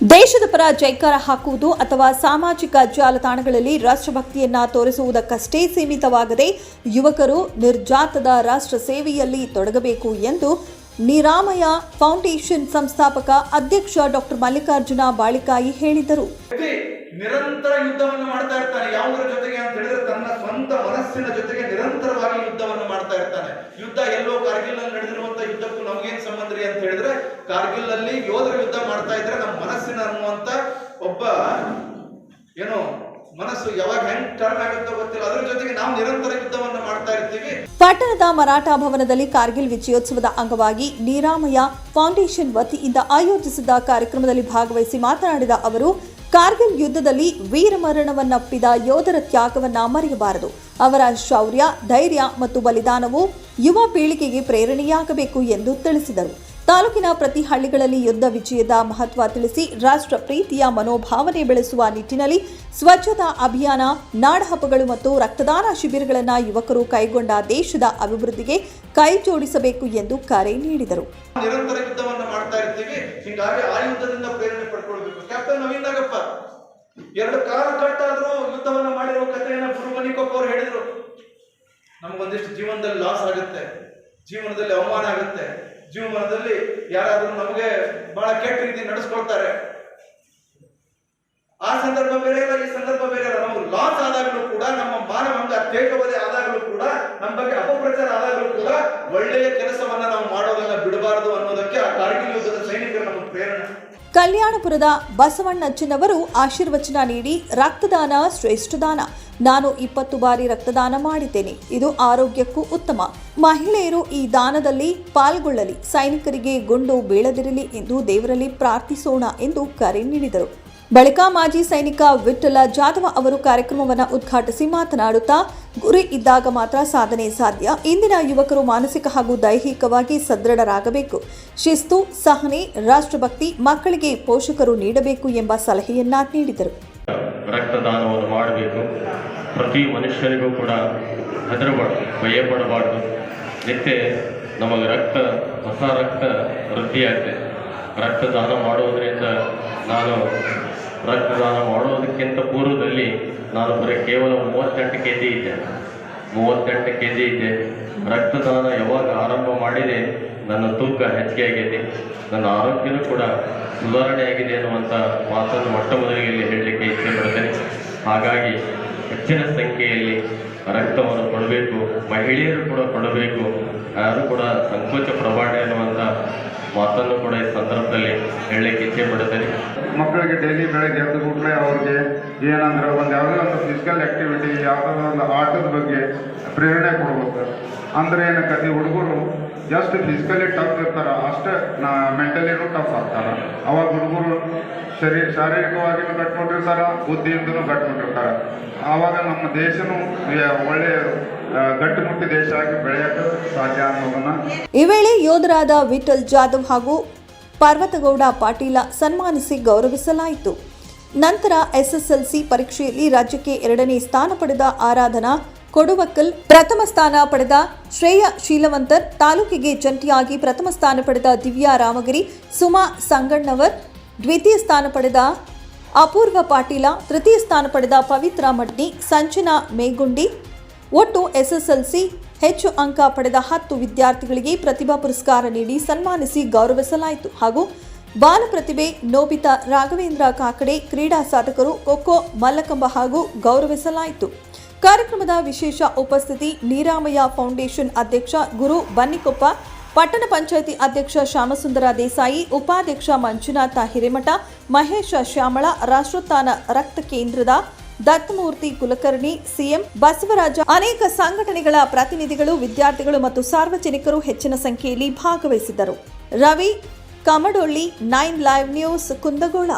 ದೇಶದ ಪರ ಜೈಕಾರ ಹಾಕುವುದು ಅಥವಾ ಸಾಮಾಜಿಕ ಜಾಲತಾಣಗಳಲ್ಲಿ ರಾಷ್ಟ್ರಭಕ್ತಿಯನ್ನ ತೋರಿಸುವುದಕ್ಕಷ್ಟೇ ಸೀಮಿತವಾಗದೆ ಯುವಕರು ನಿರ್ಜಾತದ ರಾಷ್ಟ್ರ ಸೇವೆಯಲ್ಲಿ ತೊಡಗಬೇಕು ಎಂದು ನಿರಾಮಯ ಫೌಂಡೇಶನ್ ಸಂಸ್ಥಾಪಕ ಅಧ್ಯಕ್ಷ ಡಾಕ್ಟರ್ ಮಲ್ಲಿಕಾರ್ಜುನ ಬಾಳಿಕಾಯಿ ಹೇಳಿದರು. ನಿರಂತರ ಯುದ್ಧವನ್ನು ಮಾಡ್ತಾ ಇರ್ತಾನೆ. ಯಾವುದರ ಜೊತೆಗೆ ಅಂತ ಹೇಳಿದ್ರೆ ತನ್ನ ಸ್ವಂತ ಮನಸ್ಸಿನ ಜೊತೆಗೆ ನಿರಂತರವಾಗಿ ಯುದ್ಧವನ್ನು ಮಾಡ್ತಾ ಇರ್ತಾನೆ. ಯುದ್ಧ ಎಲ್ಲೋ ಕಾರ್ಗಿಲ್ನಲ್ಲಿ ಕಾರ್ಗಿಲ್ ಅಲ್ಲಿ ಯೋಧರ ಯುದ್ಧ ಮಾಡ್ತಾ ಇದ್ರೆ ನಮ್ಮ ಮನಸ್ಸಿನ ಅನ್ನುವಂತ ಒಬ್ಬ ಏನು ಮನಸ್ಸು ಯಾವಾಗ ಹೆಂಗ್ ಟರ್ನ್ ಆಗುತ್ತೋ ಗೊತ್ತಿಲ್ಲ. ಅದರ ಜೊತೆಗೆ ನಾವು ನಿರಂತರ ಯುದ್ಧವನ್ನು ಮಾಡ್ತಾ ಇರ್ತೀವಿ. ಪಟ್ಟಣದ ಮರಾಠ ಭವನದಲ್ಲಿ ಕಾರ್ಗಿಲ್ ವಿಜಯೋತ್ಸವದ ಅಂಗವಾಗಿ ನೀರಾಮಯ ಫೌಂಡೇಶನ್ ವತಿಯಿಂದ ಆಯೋಜಿಸಿದ್ದ ಕಾರ್ಯಕ್ರಮದಲ್ಲಿ ಭಾಗವಹಿಸಿ ಮಾತನಾಡಿದ ಅವರು, ಕಾರ್ಗಿಲ್ ಯುದ್ಧದಲ್ಲಿ ವೀರಮರಣವನ್ನಪ್ಪಿದ ಯೋಧರ ತ್ಯಾಗವನ್ನ ಮರೆಯಬಾರದು. ಅವರ ಶೌರ್ಯ, ಧೈರ್ಯ ಮತ್ತು ಬಲಿದಾನವು ಯುವ ಪೀಳಿಗೆಗೆ ಪ್ರೇರಣೆಯಾಗಬೇಕು ಎಂದು ತಿಳಿಸಿದರು. ತಾಲೂಕಿನ ಪ್ರತಿ ಹಳ್ಳಿಗಳಲ್ಲಿ ಯುದ್ಧ ವಿಜಯದ ಮಹತ್ವ ತಿಳಿಸಿ ರಾಷ್ಟ್ರ ಪ್ರೀತಿಯ ಮನೋಭಾವನೆ ಬೆಳೆಸುವ ನಿಟ್ಟಿನಲ್ಲಿ ಸ್ವಚ್ಛತಾ ಅಭಿಯಾನ ನಾಡಹಬ್ಬಗಳು ಮತ್ತು ರಕ್ತದಾನ ಶಿಬಿರಗಳನ್ನು ಯುವಕರು ಕೈಗೊಂಡ ದೇಶದ ಅಭಿವೃದ್ಧಿಗೆ ಕೈ ಜೋಡಿಸಬೇಕು ಎಂದು ಕರೆ ನೀಡಿದರು. ನಿರಂತರ ಯುದ್ಧವನ್ನು ಮಾಡ್ತಾ ಇರ್ತೀವಿ. ಹಿಂಗಾಗಿ ಆ ಪ್ರೇರಣೆ ಪಡ್ಕೊಳ್ಬೇಕು. ಕ್ಯಾಪ್ಟನ್ ನವೀನ್ ನಾಗಪ್ಪ, ಎರಡು ಕಾಲ ಕಟ್ಟಾದ್ರೂ ಯುದ್ಧವನ್ನು ಮಾಡಿರೋ ಕಥೆಯನ್ನ ಗುರುಮನಿಕೊಪ್ಪ ಅವ್ರು ಹೇಳಿದ್ರು. ನಮಗೊಂದಿಷ್ಟು ಜೀವನದಲ್ಲಿ ಲಾಸ್ ಆಗುತ್ತೆ. ಜೀವನದಲ್ಲಿ ಅವಮಾನ ಆಗುತ್ತೆ. ಜೀವನದಲ್ಲಿ ಯಾರಾದರೂ ನಮಗೆ ಬಹಳ ಕೆಟ್ಟ ರೀತಿ ನಡೆಸ್ಕೊಳ್ತಾರೆ. ಆ ಸಂದರ್ಭ ಬೇರೆ ಇಲ್ಲ, ಈ ಸಂದರ್ಭ ಬೇರೆ ಇಲ್ಲ. ನಮಗೆ ಲಾಸ್ ಆದಾಗಲೂ ಕೂಡ, ನಮ್ಮ ಮಾನವಂಗ ತೇಜವದೆ ಆದಾಗಲೂ ಕೂಡ, ನಮ್ಮ ಬಗ್ಗೆ ಅಪಪ್ರಚಾರ ಆದಾಗಲೂ ಕೂಡ ಒಳ್ಳೆಯ ಕೆಲಸವನ್ನ ನಾವು ಮಾಡೋದನ್ನ ಬಿಡಬಾರದು ಅನ್ನೋದಕ್ಕೆ ಆ ಕಾರ್ಗಿಲ್ ಯುದ್ಧದ ಸೈನಿಕರ ನಮ್ಮ ಪ್ರೇರಣೆ. ಕಲ್ಯಾಣಪುರದ ಬಸವಣ್ಣಜ್ಜನವರು ಆಶೀರ್ವಚನ ನೀಡಿ, ರಕ್ತದಾನ ಶ್ರೇಷ್ಠ ದಾನ ನಾನು ಇಪ್ಪತ್ತು ಬಾರಿ ರಕ್ತದಾನ ಮಾಡಿದ್ದೇನೆ. ಇದು ಆರೋಗ್ಯಕ್ಕೂ ಉತ್ತಮ. ಮಹಿಳೆಯರು ಈ ದಾನದಲ್ಲಿ ಪಾಲ್ಗೊಳ್ಳಲಿ. ಸೈನಿಕರಿಗೆ ಗುಂಡು ಬೀಳದಿರಲಿ ಎಂದು ದೇವರಲ್ಲಿ ಪ್ರಾರ್ಥಿಸೋಣ ಎಂದು ಕರೆ ನೀಡಿದರು. ಬಳಿಕ ಮಾಜಿ ಸೈನಿಕ ವಿಠಲ ಜಾಧವ ಅವರು ಕಾರ್ಯಕ್ರಮವನ್ನು ಉದ್ಘಾಟಿಸಿ ಮಾತನಾಡುತ್ತಾ, ಗುರಿ ಇದ್ದಾಗ ಮಾತ್ರ ಸಾಧನೆ ಸಾಧ್ಯ. ಇಂದಿನ ಯುವಕರು ಮಾನಸಿಕ ಹಾಗೂ ದೈಹಿಕವಾಗಿ ಸದೃಢರಾಗಬೇಕು. ಶಿಸ್ತು, ಸಹನೆ, ರಾಷ್ಟ್ರಭಕ್ತಿ ಮಕ್ಕಳಿಗೆ ಪೋಷಕರು ನೀಡಬೇಕು ಎಂಬ ಸಲಹೆಯನ್ನ ನೀಡಿದರು. ರಕ್ತದಾನವನ್ನು ಮಾಡಬೇಕು. ಪ್ರತಿ ಮನುಷ್ಯನಿಗೂ ಕೂಡ ಹೆದರಬಾರ್ದು, ಭಯಪಡಬಾರ್ದು. ನಿತ್ಯ ನಮಗೆ ರಕ್ತ, ಹೊಸ ರಕ್ತ ವೃದ್ಧಿಯಾಗಿದೆ. ರಕ್ತದಾನ ಮಾಡುವುದರಿಂದ ನಾನು ರಕ್ತದಾನ ಮಾಡೋದಕ್ಕಿಂತ ಪೂರ್ವದಲ್ಲಿ ನಾನು ಬರೀ ಕೇವಲ ಮೂವತ್ತೆಂಟು ಕೆ ಜಿ ಇದ್ದೆ. ಮೂವತ್ತೆಂಟು ಕೆ ಜಿ ಇದ್ದೆ. ರಕ್ತದಾನ ಯಾವಾಗ ಆರಂಭ ಮಾಡಿದೆ, ನನ್ನ ತೂಕ ಹೆಚ್ಚಿಗೆ ಆಗಿದೆ ನನ್ನ ಆರೋಗ್ಯನೂ ಕೂಡ ಸುಧಾರಣೆಯಾಗಿದೆ ಅನ್ನುವಂಥ ಮಾತನ್ನು ಮೊಟ್ಟ ಮೊದಲಿಗೆ ಹೇಳಲಿಕ್ಕೆ ಇಚ್ಛೆ ಹಾಗಾಗಿ ಹೆಚ್ಚಿನ ಸಂಖ್ಯೆಯಲ್ಲಿ ರಕ್ತವನ್ನು ಕೊಡಬೇಕು, ಮಹಿಳೆಯರು ಕೂಡ ಕೊಡಬೇಕು, ಯಾರು ಕೂಡ ಸಂಕೋಚ ಪ್ರಮಾಣ ಎನ್ನುವಂಥ ಮಾತನ್ನು ಕೂಡ ಈ ಸಂದರ್ಭದಲ್ಲಿ ಹೇಳಲಿಕ್ಕೆ ಇಚ್ಛೆ ಪಡ್ತೇನೆ ಮಕ್ಕಳಿಗೆ ಡೈಲಿ ಬೆಳಗ್ಗೆ ಎದ್ದು ಕೂಡಲೇ ಅವ್ರಿಗೆ ಏನಂದ್ರೆ ಒಂದು ಯಾವುದೇ ಒಂದು ಫಿಸಿಕಲ್ ಆ್ಯಕ್ಟಿವಿಟಿ ಯಾವುದೋ ಒಂದು ಆಟದ ಬಗ್ಗೆ ಪ್ರೇರಣೆ ಕೊಡ್ಬೇಕು. ಅಂದ್ರೆ ಏನಕ್ಕತಿ, ಹುಡುಗರು ಜಸ್ಟ್ ಫಿಸಿಕಲಿ ಟಫ್ ಇರ್ತಾರ, ಅಷ್ಟೇ ನಾ ಮೆಂಟಲಿನೂ ಟಫ್ ಆಗ್ತಾರ. ಅವಾಗ ಹುಡುಗರು ಶರೀ ಶಾರೀರಿಕವಾಗಿನೂ ಕಟ್ಕೊಂಡಿರ್ತಾರ, ಬುದ್ಧಿಯಿಂದನೂ ಕಟ್ಕೊಂಡಿರ್ತಾರ. ಆವಾಗ ನಮ್ಮ ದೇಶನೂ ಒಳ್ಳೆಯ ಗಟ್ಟಿಮುಟ್ಟಿ ದೇಶ ಆಗಿ ಬೆಳೆಯೋಕ್ಕೆ ಸಾಧ್ಯ ಅನ್ನೋದನ್ನ ಈ ವೇಳೆ ಯೋಧರಾದ ವಿಠಲ್ ಜಾಧವ್ ಹಾಗೂ ಪಾರ್ವತಗೌಡ ಪಾಟೀಲ ಸನ್ಮಾನಿಸಿ ಗೌರವಿಸಲಾಯಿತು. ನಂತರ ಎಸ್ಎಸ್ಎಲ್ಸಿ ಪರೀಕ್ಷೆಯಲ್ಲಿ ರಾಜ್ಯಕ್ಕೆ ಎರಡನೇ ಸ್ಥಾನ ಪಡೆದ ಆರಾಧನಾ ಕೊಡುವಕ್ಕಲ್ ಪ್ರಥಮ ಸ್ಥಾನ ಪಡೆದ ಶ್ರೇಯ ಶೀಲವಂತರ್ ತಾಲೂಕಿಗೆ ಜಂಟಿಯಾಗಿ ಪ್ರಥಮ ಸ್ಥಾನ ಪಡೆದ ದಿವ್ಯಾ ರಾಮಗಿರಿ, ಸುಮಾ ಸಂಗಣ್ಣವರ್ ದ್ವಿತೀಯ ಸ್ಥಾನ ಪಡೆದ ಅಪೂರ್ವ ಪಾಟೀಲ, ತೃತೀಯ ಸ್ಥಾನ ಪಡೆದ ಪವಿತ್ರ ಮಡ್ನಿ, ಸಂಜನಾ ಮೇಗುಂಡಿ, ಒಟ್ಟು ಎಸ್ಎಸ್ಎಲ್ಸಿ ಹೆಚ್ಚು ಅಂಕ ಪಡೆದ ಹತ್ತು ವಿದ್ಯಾರ್ಥಿಗಳಿಗೆ ಪ್ರತಿಭಾ ಪುರಸ್ಕಾರ ನೀಡಿ ಸನ್ಮಾನಿಸಿ ಗೌರವಿಸಲಾಯಿತು. ಹಾಗೂ ಬಾಲ ಪ್ರತಿಭೆ ನೋಬಿತಾ ರಾಘವೇಂದ್ರ ಕಾಕಡೆ ಕ್ರೀಡಾ ಸಾಧಕರು ಖೋಖೋ ಮಲ್ಲಕಂಬ ಹಾಗೂ ಗೌರವಿಸಲಾಯಿತು. ಕಾರ್ಯಕ್ರಮದ ವಿಶೇಷ ಉಪಸ್ಥಿತಿ ನೀರಾಮಯ್ಯ ಫೌಂಡೇಶನ್ ಅಧ್ಯಕ್ಷ ಗುರು ಬನ್ನಿಕೊಪ್ಪ, ಪಟ್ಟಣ ಪಂಚಾಯಿತಿ ಅಧ್ಯಕ್ಷ ಶ್ಯಾಮಸುಂದರ ದೇಸಾಯಿ, ಉಪಾಧ್ಯಕ್ಷ ಮಂಜುನಾಥ ಹಿರೇಮಠ, ಮಹೇಶ ಶ್ಯಾಮಳ, ರಾಷ್ಟ್ರೋತ್ಥಾನ ರಕ್ತ ಕೇಂದ್ರದ ದತ್ತಮೂರ್ತಿ ಕುಲಕರ್ಣಿ, ಸಿಎಂ ಬಸವರಾಜ. ಅನೇಕ ಸಂಘಟನೆಗಳ ಪ್ರತಿನಿಧಿಗಳು, ವಿದ್ಯಾರ್ಥಿಗಳು ಮತ್ತು ಸಾರ್ವಜನಿಕರು ಹೆಚ್ಚಿನ ಸಂಖ್ಯೆಯಲ್ಲಿ ಭಾಗವಹಿಸಿದ್ದರು. Ravi Kamadolli, nine live news Kundagol.